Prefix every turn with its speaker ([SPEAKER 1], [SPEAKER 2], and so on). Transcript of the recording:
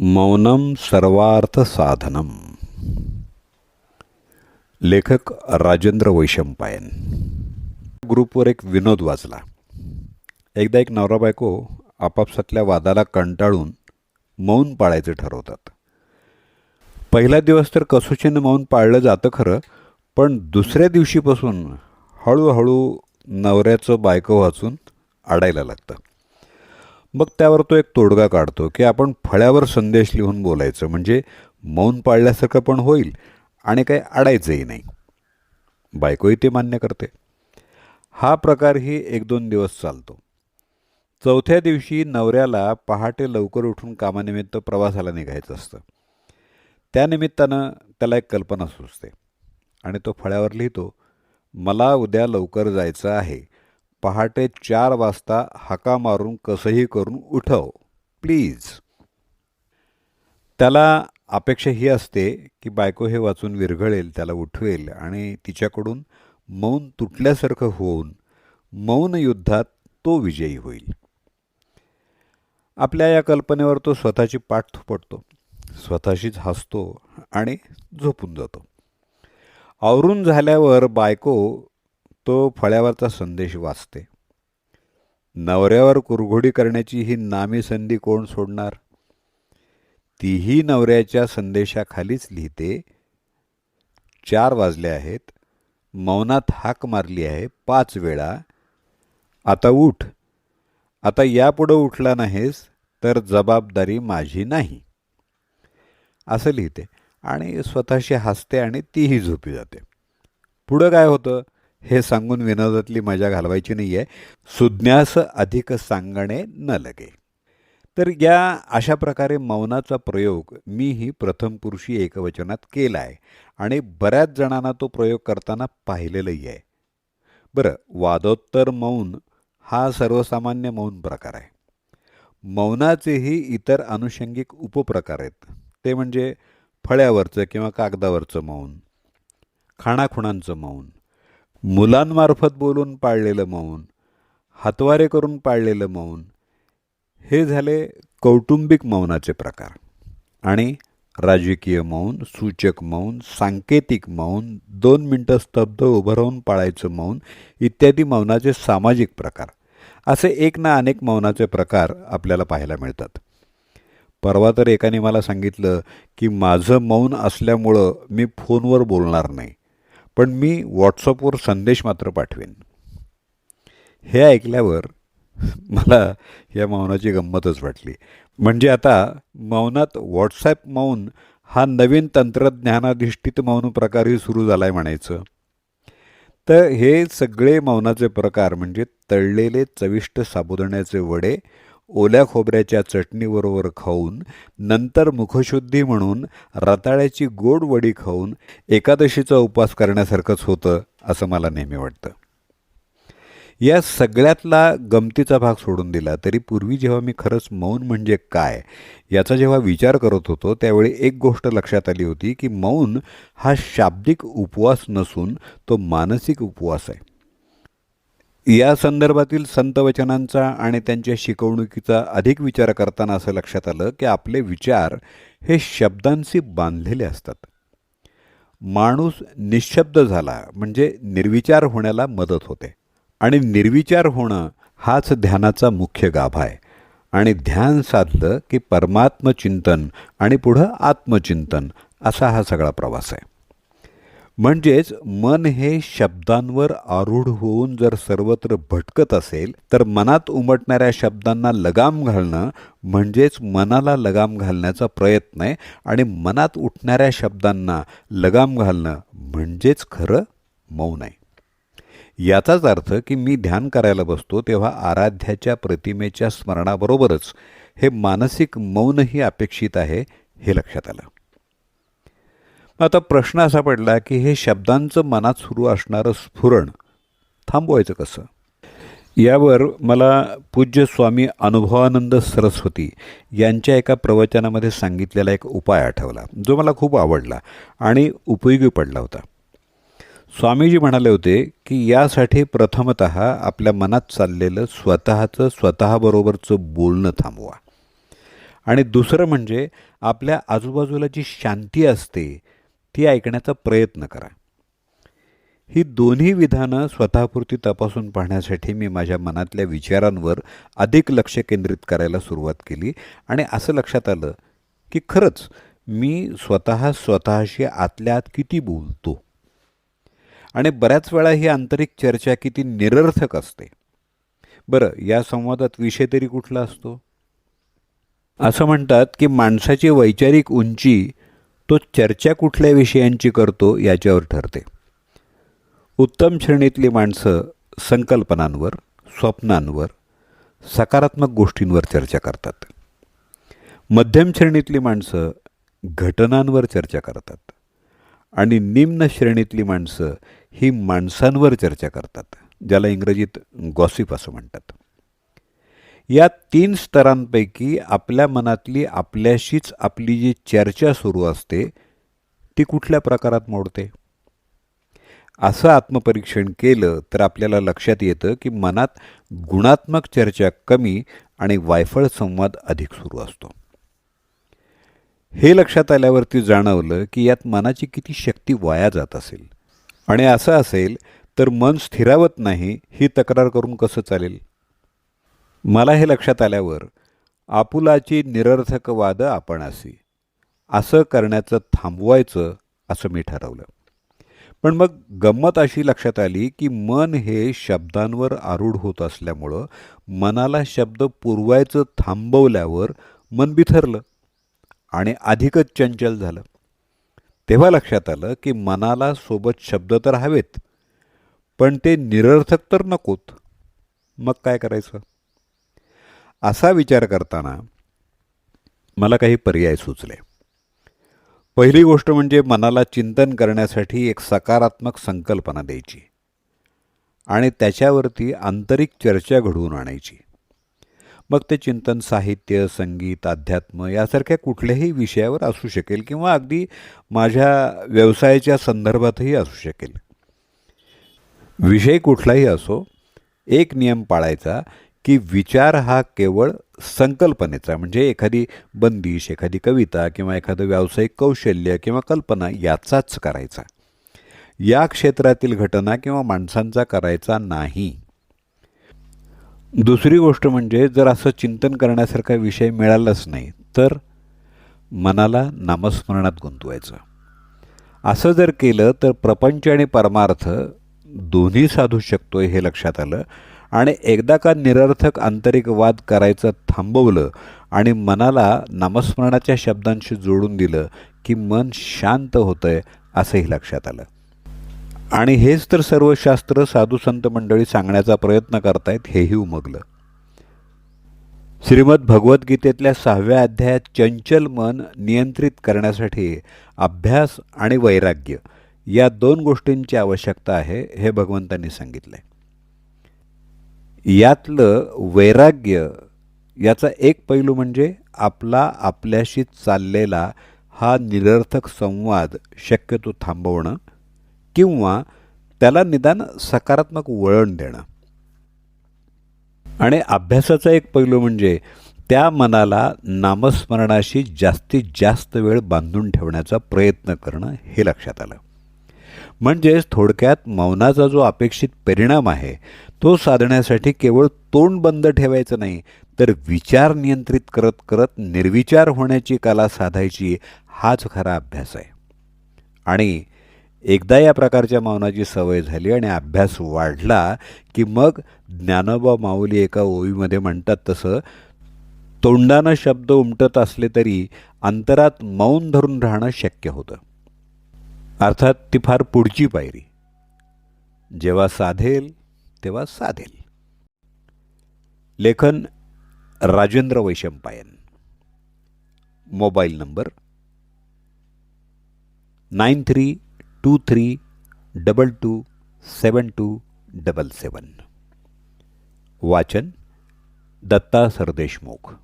[SPEAKER 1] मौनम सर्वार्थ साधनम लेखक राजेंद्र वैशंपायन। ग्रुपवर एक विनोद वाचला। एकदा एक नवरा बायको आपापसातल्या वादाला कंटाळून मौन पाळायचे ठरवतात। पहिला दिवस तर कसोशीनं मौन पाळलं जातं खरं पण दुसऱ्या दिवशीपासून हळूहळू नवऱ्याचं बायको वाचून अडायला लागतं। मग त्यावर तो एक तोडगा काढतो की आपण फळ्यावर संदेश लिहून बोलायचं. म्हणजे मौन पाळल्यासारखं पण होईल आणि काही अडायचंही नाही. बायकोही ते मान्य करते. हा प्रकारही एक दोन दिवस चालतो. चौथ्या दिवशी नवऱ्याला पहाटे लवकर उठून कामानिमित्त प्रवासाला निघायचं असतं. त्यानिमित्तानं त्याला एक कल्पना सुचते आणि तो फळ्यावर लिहितो मला उद्या लवकर जायचं आहे. पहाटे चार वाजता हाका मारून कसंही करून उठव प्लीज त्याला अपेक्षा ही असते की बायको हे वाचून विरघळेल त्याला उठवेल आणि तिच्याकडून मौन तुटल्यासारखं होऊन मौन युद्धात तो विजयी होईल. आपल्या या कल्पनेवर तो स्वतःची पाठ थोपटतो स्वतःशीच हसतो आणि झोपून जातो. आवरून झाल्यावर बायको तो फळ्यावरचा संदेश वाचते. नवऱ्यावर कुरघोडी करण्याची ही नामी संधी कोण सोडणार? तीही नवऱ्याच्या संदेशाखालीच लिहिते. चार वाजले आहेत. मौनात हाक मारली आहे. पाच वेळा. आता उठ. आता यापुढं उठला नाहीस तर जबाबदारी माझी नाही. असं लिहिते. आणि स्वतःशी हसते आणि तीही झोपी जाते. पुढं काय होतं? हे सांगून विनोदातली मजा घालवायची नाही आहे सुज्ञास अधिक सांगणे न लगे. तर या अशा प्रकारे मौनाचा प्रयोग मीही प्रथम पुरुषी एकवचनात केला आहे आणि बऱ्याच जणांना तो प्रयोग करताना पाहिलेलंही आहे. बरं वादोत्तर मौन हा सर्वसामान्य मौन प्रकार आहे. मौनाचेही इतर अनुषंगिक उपप्रकार आहेत. ते म्हणजे फळ्यावरचं किंवा कागदावरचं मौन खाणाखुणांचं मौन मुलांमार्फत बोलून पाळलेलं मौन हातवारे करून पाळलेलं मौन हे झाले कौटुंबिक मौनाचे प्रकार. आणि राजकीय मौन सूचक मौन सांकेतिक मौन दोन मिनटं स्तब्ध उभं राहून पाळायचं मौन इत्यादी मौनाचे सामाजिक प्रकार. असे एक ना अनेक मौनाचे प्रकार आपल्याला पाहायला मिळतात. परवा तर एकाने मला सांगितलं की माझं मौन असल्यामुळं मी फोनवर बोलणार नाही. पण मी व्हॉट्सअपवर संदेश मात्र पाठवेन. हे ऐकल्यावर मला या मौनाची गंमतच वाटली. म्हणजे आता मौनात व्हॉट्सॲप मौन हा नवीन तंत्रज्ञानाधिष्ठित मौन प्रकारही सुरू झाला आहे म्हणायचं. तर हे सगळे मौनाचे प्रकार म्हणजे तळलेले चविष्ट साबुदाण्याचे वडे ओल्या खोबऱ्याच्या चटणीबरोबर खाऊन नंतर मुखशुद्धी म्हणून रताळ्याची गोड वडी खाऊन एकादशीचा उपवास करण्यासारखंच होतं असं मला नेहमी वाटतं. या सगळ्यातला गमतीचा भाग सोडून दिला तरी पूर्वी जेव्हा मी खरंच मौन म्हणजे काय याचा जेव्हा विचार करत होतो त्यावेळी एक गोष्ट लक्षात आली होती की मौन हा शाब्दिक उपवास नसून तो मानसिक उपवास आहे. या संदर्भातील संतवचनांचा आणि त्यांच्या शिकवणुकीचा अधिक विचार करताना असं लक्षात आलं की आपले विचार हे शब्दांशी बांधलेले असतात. माणूस निशब्द झाला म्हणजे निर्विचार होण्याला मदत होते. आणि निर्विचार होणं हाच ध्यानाचा मुख्य गाभा आहे. आणि ध्यान साधलं की परमात्मचिंतन आणि पुढं आत्मचिंतन असा हा सगळा प्रवास आहे. म्हणजेच मन हे शब्दांवर आरूढ होऊन जर सर्वत्र भटकत असेल तर मनात उमटणाऱ्या शब्दांना लगाम घालणं म्हणजेच मनाला लगाम घालण्याचा प्रयत्न आहे आणि मनात उठणाऱ्या शब्दांना लगाम घालणं म्हणजेच खरं मौन आहे. याचाच अर्थ की मी ध्यान करायला बसतो तेव्हा आराध्याच्या प्रतिमेच्या स्मरणाबरोबरच हे मानसिक मौनही अपेक्षित आहे हे लक्षात आलं. आता प्रश्न असा पडला की हे शब्दांचं मनात सुरू असणारं स्फुरण थांबवायचं कसं? यावर मला पूज्य स्वामी अनुभवानंद सरस्वती यांच्या एका प्रवचनामध्ये सांगितलेला एक उपाय आठवला जो मला खूप आवडला आणि उपयोगी पडला होता. स्वामीजी म्हणाले होते की यासाठी प्रथमत आपल्या मनात चाललेलं स्वतःचं स्वतःबरोबरचं बोलणं थांबवा. आणि दुसरं म्हणजे आपल्या आजूबाजूला जी शांती असते ती ऐकण्याचा प्रयत्न करा. ही दोन्ही विधानं स्वतःपुरती तपासून पाहण्यासाठी मी माझ्या मनातल्या विचारांवर अधिक लक्ष केंद्रित करायला सुरुवात केली आणि असं लक्षात आलं की खरंच मी स्वतः स्वतःशी आतल्या आत किती बोलतो. आणि बऱ्याच वेळा ही आंतरिक चर्चा किती निरर्थक असते. बरं या संवादात विषय तरी कुठला असतो? असं म्हणतात की माणसाची वैचारिक उंची तो चर्चा कुठल्या विषयांची करतो याच्यावर ठरते. उत्तम श्रेणीतली माणसं संकल्पनांवर स्वप्नांवर सकारात्मक गोष्टींवर चर्चा करतात. मध्यम श्रेणीतली माणसं घटनांवर चर्चा करतात. आणि निम्न श्रेणीतली माणसं ही माणसांवर चर्चा करतात ज्याला इंग्रजीत गॉसिप असं म्हणतात. या तीन स्तरांपैकी आपल्या मनातली आपल्याशीच आपली जी चर्चा सुरू असते ती कुठल्या प्रकारात मोडते? असं आत्मपरीक्षण केलं तर आपल्याला लक्षात येतं की मनात गुणात्मक चर्चा कमी आणि वायफळ संवाद अधिक सुरू असतो. हे लक्षात आल्यावरती जाणवलं की यात मनाची किती शक्ती वाया जात असेल. आणि असं असेल तर मन स्थिरावत नाही ही तक्रार करून कसं चालेल? मला हे लक्षात आल्यावर आपुलाची निरर्थक वाद आपण असी असं करण्याचं थांबवायचं असं मी ठरवलं. पण मग गंमत अशी लक्षात आली की मन हे शब्दांवर आरूढ होत असल्यामुळं मनाला शब्द पुरवायचं थांबवल्यावर मन बिथरलं आणि अधिकच चंचल झालं. तेव्हा लक्षात आलं की मनाला सोबत शब्द तर हवेत पण ते निरर्थक तर नकोत. मग काय करायचं? असा विचार करताना मला काही पर्याय सुचले. पहिली गोष्ट म्हणजे मनाला चिंतन करण्यासाठी एक सकारात्मक संकल्पना द्यायची आणि त्याच्यावरती आंतरिक चर्चा घडवून आणायची. मग ते चिंतन साहित्य संगीत अध्यात्म यासारख्या कुठल्याही विषयावर असू शकेल किंवा अगदी माझ्या व्यवसायाच्या संदर्भातही असू शकेल. विषय कुठलाही असो एक नियम पाळायचा की विचार हा केवळ संकल्पनेचा म्हणजे एखादी बंदिश एखादी कविता किंवा एखादं व्यावसायिक कौशल्य किंवा कल्पना याचाच करायचा. या क्षेत्रातील घटना किंवा माणसांचा करायचा नाही. दुसरी गोष्ट म्हणजे जर असं चिंतन करण्यासारखा विषय मिळालाच नाही तर मनाला नामस्मरणात गुंतवायचं. असं जर केलं तर प्रपंच आणि परमार्थ दोन्ही साधू शकतोय हे लक्षात आलं. आणि एकदा का निरर्थक आंतरिक वाद करायचं थांबवलं आणि मनाला नामस्मरणाच्या शब्दांशी जोडून दिलं की मन शांत होतं आहे असंही लक्षात आलं. आणि हेच तर सर्व शास्त्र साधू संत मंडळी सांगण्याचा प्रयत्न करतायत हेही उमगलं. श्रीमद भगवद्गीतेतल्या सहाव्या अध्यायात चंचल मन नियंत्रित करण्यासाठी अभ्यास आणि वैराग्य या दोन गोष्टींची आवश्यकता आहे हे भगवंतांनी सांगितलं आहे यातलं वैराग्य याचा एक पैलू म्हणजे आपला आपल्याशी चाललेला हा निरर्थक संवाद शक्यतो थांबवणं किंवा त्याला निदान सकारात्मक वळण देणं. आणि अभ्यासाचा एक पैलू म्हणजे त्या मनाला नामस्मरणाशी जास्तीत जास्त वेळ बांधून ठेवण्याचा प्रयत्न करणं हे लक्षात आलं. म्हणजेच थोडक्यात मौनाचा जो अपेक्षित परिणाम आहे तो साधण्यासाठी केवळ तोंड बंद ठेवायचं नाही तर विचार नियंत्रित करत करत निर्विचार होण्याची कला साधायची हाच खरा अभ्यास आहे. आणि एकदा या प्रकारच्या मौनाची सवय झाली आणि अभ्यास वाढला की मग ज्ञानोबा माऊली एका ओवीमध्ये म्हणतात तसं तोंडानं शब्द उमटत असले तरी अंतरात मौन धरून राहणं शक्य होतं. अर्थात ती फार पुढची पायरी. जेव्हा साधेल तेव्हा साधेल. लेखन Rajendra Vaishampayan. Mobile number nine three two three double two seven two double seven. वाचन दत्ता सरदेशमुख.